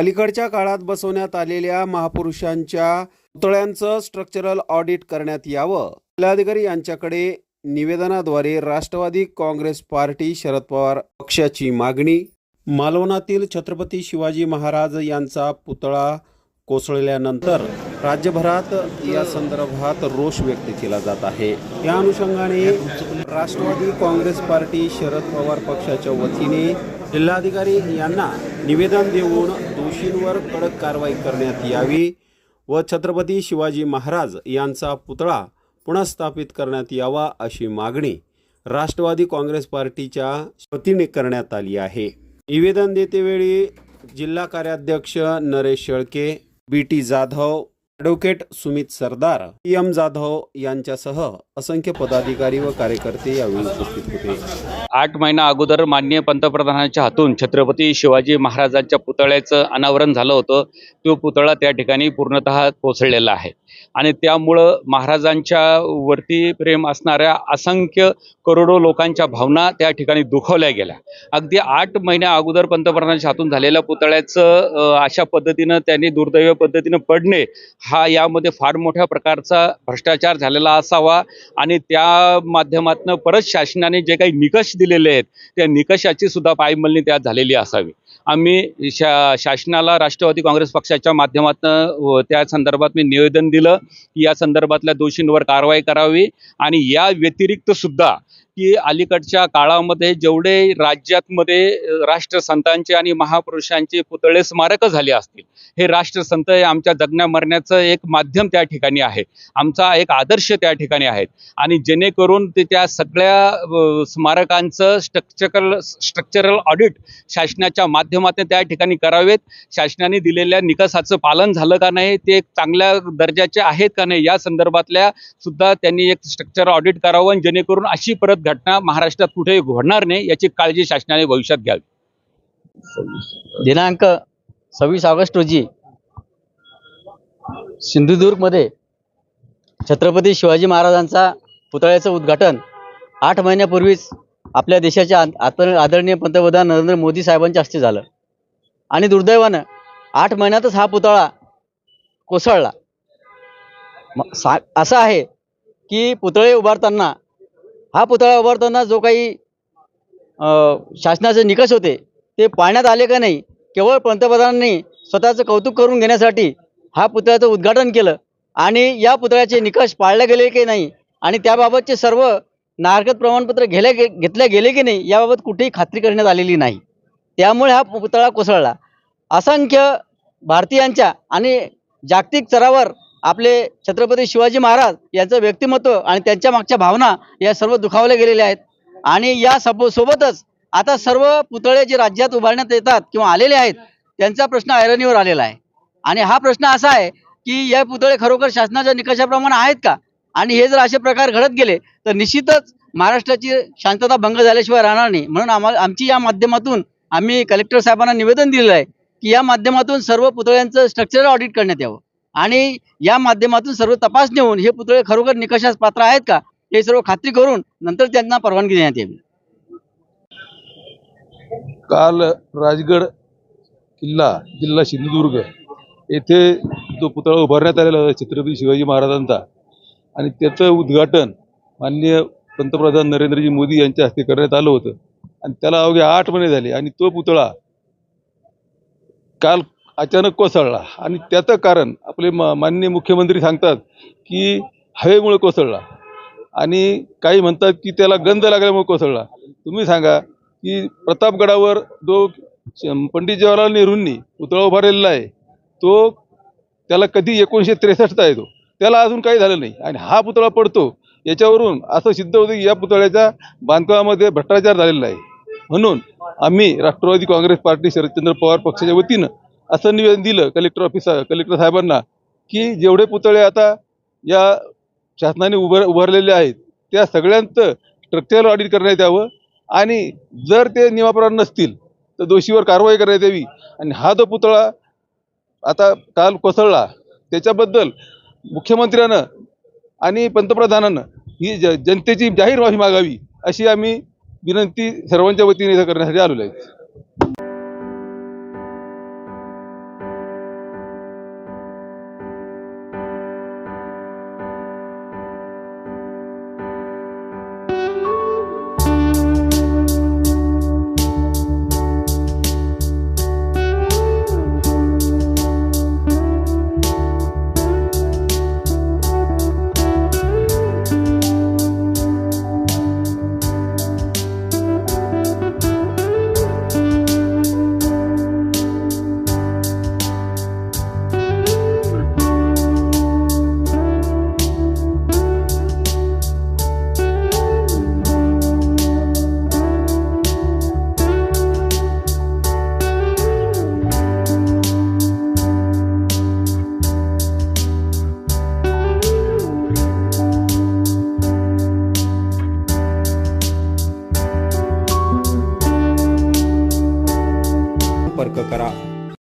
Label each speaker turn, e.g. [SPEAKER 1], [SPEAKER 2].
[SPEAKER 1] अलीकडच्या काळात बसवण्यात आलेल्या महापुरुषांच्या पुतळ्यांचं स्ट्रक्चरल ऑडिट करण्यात यावं. जिल्हाधिकारी यांच्याकडे निवेदनाद्वारे राष्ट्रवादी काँग्रेस पार्टी शरद पवार पक्षाची मागणी. मालवणातील छत्रपती शिवाजी महाराज यांचा पुतळा कोसळल्यानंतर राज्यभरात या संदर्भात रोष व्यक्त केला जात आहे. या अनुषंगाने राष्ट्रवादी काँग्रेस पार्टी शरद पवार पक्षाच्या वतीने जिल्हाधिकारी यांना निवेदन देऊन दोषींवर कडक कारवाई करण्यात यावी व छत्रपती शिवाजी महाराज यांचा पुतळा पुनर्स्थापित करण्यात यावा अशी मागणी राष्ट्रवादी काँग्रेस पार्टीच्या वतीने करण्यात आली आहे. निवेदन देतेवेळी जिल्हा कार्याध्यक्ष Naresh Shelke B T Jadhav advocate Sumit Sardar P. M. Jadhav यांच्यासह असंख्य पदाधिकारी व कार्यकर्ते यावेळी उपस्थित होते.
[SPEAKER 2] आठ महिना अगोदर माननीय पंतप्रधानांच्या हातून छत्रपती शिवाजी महाराजांच्या पुतळ्याचं अनावरण झालं होतं. तो पुतळा त्या ठिकाणी पूर्णतः पोचलेला आहे. आणि त्यामुळं महाराजांच्या वरती प्रेम असणाऱ्या असंख्य करोडो लोकांच्या भावना त्या ठिकाणी दुखावल्या गेल्या. अगदी आठ महिन्या अगोदर पंतप्रधानांच्या हातून झालेल्या पुतळ्याचं अशा पद्धतीनं त्यांनी दुर्दैव पद्धतीनं पडणे हा यामध्ये फार मोठ्या प्रकारचा भ्रष्टाचार झालेला असावा आणि त्या माध्यमातून परत शासनाने जे काही निकष दिलेले आहेत त्या निकषाची सुद्धा पायमल्ली त्यात झालेली असावी. आम्ही शा शासनाला राष्ट्रवादी काँग्रेस पक्षाच्या माध्यमातून त्या संदर्भात मी निवेदन दिलं. की या संदर्भातल्या दोषींवर कारवाई करावी आणि या व्यतिरिक्त सुद्धा की अलीकडच्या काळामध्ये जेवढे राज्यातमध्ये राष्ट्रसंतांचे आणि महापुरुषांचे पुतळे स्मारकं झाले असतील हे राष्ट्रसंत हे आमच्या जगण्या मरण्याचं एक माध्यम त्या ठिकाणी आहे. आमचा एक आदर्श त्या ठिकाणी आहेत आणि जेणेकरून ते त्या सगळ्या स्मारकांचं स्ट्रक्चरल स्ट्रक्चरल ऑडिट शासनाच्या माध्यमातून त्या ठिकाणी करावेत. शासनाने दिलेल्या निकषाचं पालन झालं का नाही ते चांगल्या दर्जाचे आहेत का नाही या संदर्भातल्या सुद्धा त्यांनी एक स्ट्रक्चर ऑडिट करावं आणि जेणेकरून अशी परत घटना महाराष्ट्रात कुठेही घडणार नाही याची काळजी शासनाने भविष्यात घ्यावी.
[SPEAKER 3] दिनांक सव्वीस ऑगस्ट रोजी सिंधुदुर्गमध्ये छत्रपती शिवाजी महाराजांचा पुतळ्याचं उद्घाटन. आठ महिन्यापूर्वीच आपल्या देशाच्या आत- आदरणीय पंतप्रधान नरेंद्र मोदी साहेबांच्या हस्ते झालं. आणि दुर्दैवानं आठ महिन्यातच हा पुतळा कोसळला. असं आहे की पुतळे उभारताना हा पुतळा उभारताना जो काही शासनाचे निकष होते ते पाळण्यात आले का नाही केवळ पंतप्रधानांनी स्वतःचं कौतुक करून घेण्यासाठी हा पुतळ्याचं उद्घाटन केलं. आणि या पुतळ्याचे निकष पाळले गेले की नाही आणि त्याबाबतचे सर्व नागरिकत प्रमाणपत्र घेल्या गे घेतल्या गेले की नाही याबाबत कुठेही खात्री करण्यात आलेली नाही. त्यामुळे हा पुतळा कोसळला. असंख्य भारतीयांच्या आणि जागतिक स्तरावर आपले छत्रपती शिवाजी महाराज यांचं व्यक्तिमत्व आणि त्यांच्या मागच्या भावना या सर्व दुखावल्या गेलेल्या आहेत. आणि या सब सोबतच आता सर्व पुतळे जे राज्यात उभारण्यात येतात किंवा आलेले आहेत त्यांचा प्रश्न ऐरणीवर आलेला आहे. आणि हा प्रश्न असा आहे की या पुतळे खरोखर शासनाच्या निकषाप्रमाणे आहेत का? आणि हे जर असे प्रकार घडत गेले तर निश्चितच महाराष्ट्राची शांतता भंग झाल्याशिवाय राहणार नाही. म्हणून आम्हाला आमची या माध्यमातून आम्ही कलेक्टर साहेबांना निवेदन दिलेलं आहे की या माध्यमातून सर्व पुतळ्यांचं स्ट्रक्चरल ऑडिट करण्यात यावं. आणि या माध्यमातून सर्व तपासणी होऊन हे पुतळे खरोखर निकषास पात्र आहेत का हे सर्व खात्री करून नंतर त्यांना परवानगी देण्यात यावी.
[SPEAKER 4] काल राजगड किल्ला जिल्हा सिंधुदुर्ग येथे जो पुतळा उभारण्यात आलेला होता छत्रपती शिवाजी महाराजांचा आणि त्याचं उद्घाटन माननीय पंतप्रधान नरेंद्रजी मोदी यांच्या हस्ते करण्यात आलं होतं. आणि त्याला अवघे आठ महिने झाले आणि तो पुतळा काल अचानक कोसळला. आणि त्याचं कारण आपले मा माननीय मुख्यमंत्री सांगतात की हवेमुळे कोसळला. आणि काही म्हणतात की त्याला गंध लागल्यामुळे कोसळला. तुम्ही सांगा की प्रतापगडावर जो श- पंडित जवाहरलाल नेहरूंनी पुतळा उभारलेला आहे तो त्याला कधी एकोणीसशे त्रेसष्टचा येतो त्याला अजून काही झालं नाही. आणि हा पुतळा पडतो याच्यावरून असं सिद्ध होतं की या पुतळ्याच्या बांधकामामध्ये भ्रष्टाचार झालेला आहे. म्हणून आम्ही राष्ट्रवादी काँग्रेस पार्टी शरदचंद्र पवार पक्षाच्या वतीनं असं निवेदन दिलं कलेक्टर ऑफिस कलेक्टर साहेबांना की जेवढे पुतळे आता या शासनाने उभार उभारलेले आहेत त्या सगळ्यांचं स्ट्रक्चरल ऑडिट करण्यात यावं आणि जर ते नियमाप्रमाणे नसतील तर दोषीवर कारवाई करण्यात यावी. आणि हा जो पुतळा आता काल कोसळला त्याच्याबद्दल मुख्यमंत्र्यानं आणि पंतप्रधानानं ही ज जनतेची जाहीर माफी मागावी अशी आम्ही विनंती सर्वांच्या वतीने इथं करण्यासाठी आलेलो आहे.